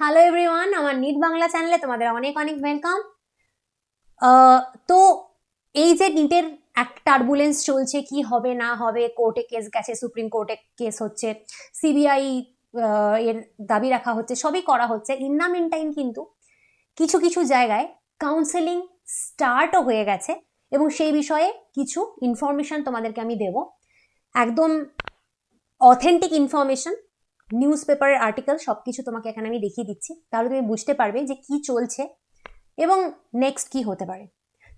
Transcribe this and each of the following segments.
Hello everyone আমার NEET Bangla চ্যানেলে তোমাদের অনেক অনেক ওয়েলকাম তো এই যে নিটের এক টার্বুলেন্স চলছে, কি হবে, না হবে কোর্টে কেস গেছে সুপ্রিম কোর্টে কেস হচ্ছে সিবিআই এর দাবি রাখা হচ্ছে, সবই করা হচ্ছে। ইন মিন টাইম কিন্তু কিছু কিছু জায়গায় কাউন্সেলিং স্টার্টও হয়ে গেছে এবং সেই বিষয়ে কিছু ইনফরমেশন তোমাদেরকে আমি দেব। একদম অথেন্টিক ইনফরমেশন নিউজ পেপারের আর্টিকেল সব কিছু তোমাকে এখানে আমি দেখিয়ে দিচ্ছি। তাহলে তুমি বুঝতে পারবে যে কি চলছে এবং নেক্সট কি হতে পারে।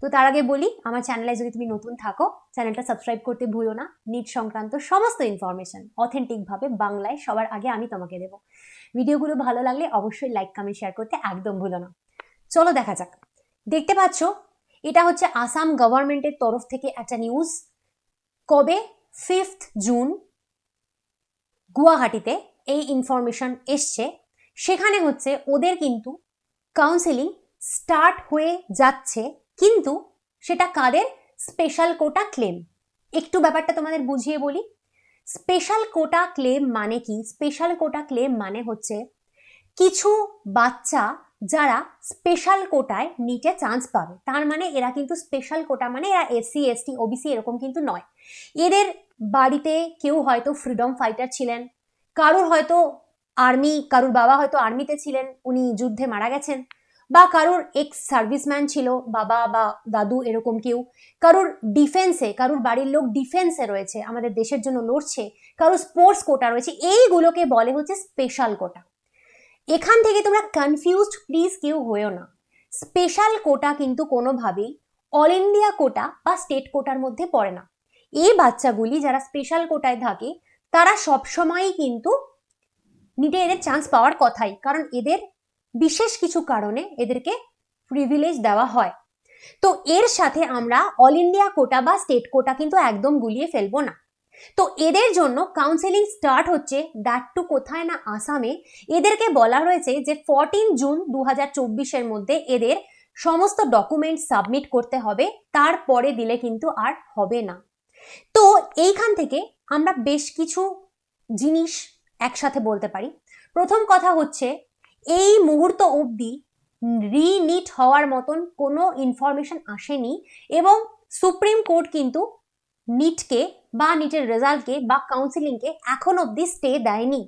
তো তার আগে বলি, আমার চ্যানেলে যদি তুমি নতুন থাকো চ্যানেলটা সাবস্ক্রাইব করতে ভুলো না। নিট সংক্রান্ত সমস্ত ইনফরমেশন অথেন্টিকভাবে বাংলায় সবার আগে আমি তোমাকে দেবো। ভিডিওগুলো ভালো লাগলে অবশ্যই লাইক কমেন্ট শেয়ার করতে একদম ভুলো না। চলো দেখা যাক। দেখতে পাচ্ছ, এটা হচ্ছে আসাম গভর্নমেন্টের তরফ থেকে একটা নিউজ কবে? ফিফথ জুন গুয়াহাটিতে। এই ইনফরমেশন এসছে। সেখানে হচ্ছে ওদের কিন্তু কাউন্সেলিং স্টার্ট হয়ে যাচ্ছে। কিন্তু সেটা কাদের? স্পেশাল কোটা ক্লেম একটু ব্যাপারটা তোমাদের বুঝিয়ে বলি। স্পেশাল কোটা ক্লেম মানে কি? স্পেশাল কোটা ক্লেম মানে হচ্ছে কিছু বাচ্চা যারা স্পেশাল কোটায় নিটে চান্স পাবে। তার মানে এরা কিন্তু স্পেশাল কোটা মানে এরা এসসি এসটি ওবিসি এরকম কিন্তু নয়। এদের বাড়িতে কেউ হয়তো ফ্রিডম ফাইটার ছিলেন। কারুর হয়তো আর্মি, কারুর বাবা হয়তো আর্মিতে ছিলেন, উনি যুদ্ধে মারা গেছেন। বা কারুর এক্স সার্ভিসম্যান ছিল, বাবা বা দাদু এরকম কেউ। কারুর ডিফেন্সে কারুর বাড়ির লোক ডিফেন্সে রয়েছে, আমাদের দেশের জন্য লড়ছে, কারুর স্পোর্টস কোটা রয়েছে, এইগুলোকে বলে হচ্ছে স্পেশাল কোটা এখান থেকে তোমরা কনফিউজড প্লিজ কেউ হয়েও না। স্পেশাল কোটা কিন্তু কোনোভাবেই অল ইন্ডিয়া কোটা বা স্টেট কোটার মধ্যে পড়ে না। এই বাচ্চাগুলি যারা স্পেশাল কোটায় থাকে তারা সবসময়ই কিন্তু নিটে এদের চান্স পাওয়ার কথাই। কারণ এদের বিশেষ কিছু কারণে এদেরকে প্রিভিলেজ দেওয়া হয়। তো এর সাথে আমরা অল ইন্ডিয়া কোটা বা স্টেট কোটা কিন্তু একদম গুলিয়ে ফেলব না। তো এদের জন্য কাউন্সেলিং স্টার্ট হচ্ছে দ্যাট টু কোথায় না আসামে। এদেরকে বলা হয়েছে যে ফরটিন জুন দু হাজার চব্বিশের মধ্যে এদের সমস্ত ডকুমেন্ট সাবমিট করতে হবে। তারপরে দিলে কিন্তু আর হবে না। তো এইখান থেকে আমরা বেশ কিছু জিনিস একসাথে বলতে পারি। প্রথম কথা হচ্ছে, এই মুহূর্ত অবধি রিনিট হওয়ার মতন কোনো ইনফরমেশন আসেনি এবং সুপ্রিম কোর্ট কিন্তু নিটকে বা নিটের রেজাল্টকে বা কাউন্সিলিংকে এখন অবধি স্টে দেয়নি।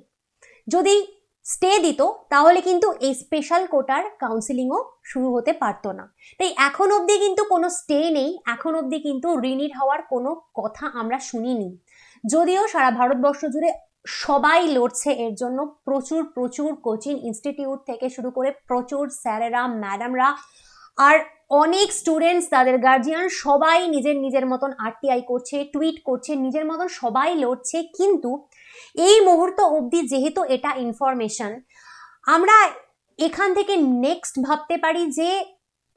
যদি স্টে দিত, তাহলে কিন্তু এই স্পেশাল কোটার কাউন্সিলিংও শুরু হতে পারতো না। তাই এখন অবধি কিন্তু কোনো স্টে নেই, এখন অবধি কিন্তু রিনিট হওয়ার কোনো কথা আমরা শুনিনি। যদিও সারা ভারতবর্ষ জুড়ে সবাই লড়ছে, এর জন্য প্রচুর প্রচুর কোচিং ইনস্টিটিউট থেকে শুরু করে প্রচুর স্যারেরা ম্যাডামরা আর অনেক স্টুডেন্টস তাদের গার্জিয়ান সবাই নিজের নিজের মতন আরটিআই করছে টুইট করছে, নিজের মতন সবাই লড়ছে, কিন্তু এই মুহূর্ত অবধি যেহেতু এটা ইনফরমেশন আমরা এখান থেকে নেক্সট ভাবতে পারি যে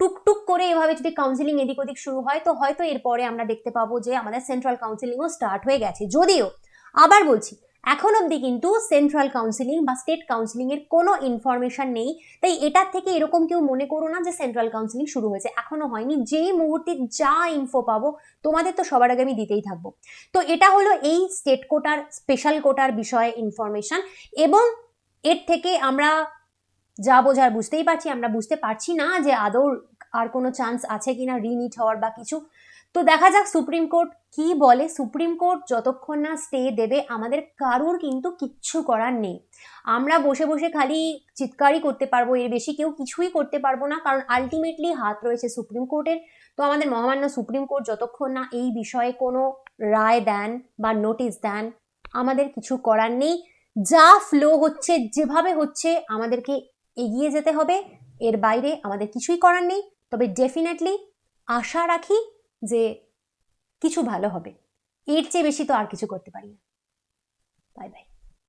টুকটুক করে এভাবে যদি কাউন্সিলিং এদিক ওদিক শুরু হয়, তো হয়তো এরপরে আমরা দেখতে পাবো যে আমাদের সেন্ট্রাল কাউন্সিলিংও স্টার্ট হয়ে গেছে। যদিও, আবার বলছি এখন অবধি কিন্তু সেন্ট্রাল কাউন্সিলিং বা স্টেট কাউন্সিলিং এর কোনো ইনফরমেশন নেই। তাই এটার থেকে এরকম কেউ মনে করো না যে সেন্ট্রাল কাউন্সিলিং শুরু হয়েছে। এখনও হয়নি। যেই মুহূর্তে যা ইনফো পাবো, তোমাদের তো সবার আগে আমি দিতেই থাকব। তো এটা হলো এই স্টেট কোটার স্পেশাল কোটার বিষয়ে ইনফরমেশন এবং এর থেকে আমরা যা বোঝার বুঝতেই পারছি, আমরা বুঝতে পারছি না যে আদৌ আর কোনো চান্স আছে কিনা রিনিট হওয়ার বা কিছু। তো দেখা যাক সুপ্রিম কোর্ট কি বলে। সুপ্রিম কোর্ট যতক্ষণ না স্টে দেবে, আমাদের কারুর কিন্তু কিচ্ছু করার নেই। আমরা বসে বসে খালি চিৎকারই করতে পারব, এর বেশি কেউ কিছুই করতে পারব না, কারণ আলটিমেটলি হাত রয়েছে সুপ্রিম কোর্টের। তো আমাদের মহামান্য সুপ্রিম কোর্ট যতক্ষণ না এই বিষয়ে কোনো রায় দেন বা নোটিশ দেন, আমাদের কিছু করার নেই। যা ফ্লো হচ্ছে, যেভাবে হচ্ছে, আমাদেরকে এগিয়ে যেতে হবে। এর বাইরে আমাদের কিছুই করার নেই। তবে ডেফিনেটলি আশা রাখি যে কিছু ভালো হবে। এর চেয়ে বেশি তো আর কিছু করতে পারি না। Bye bye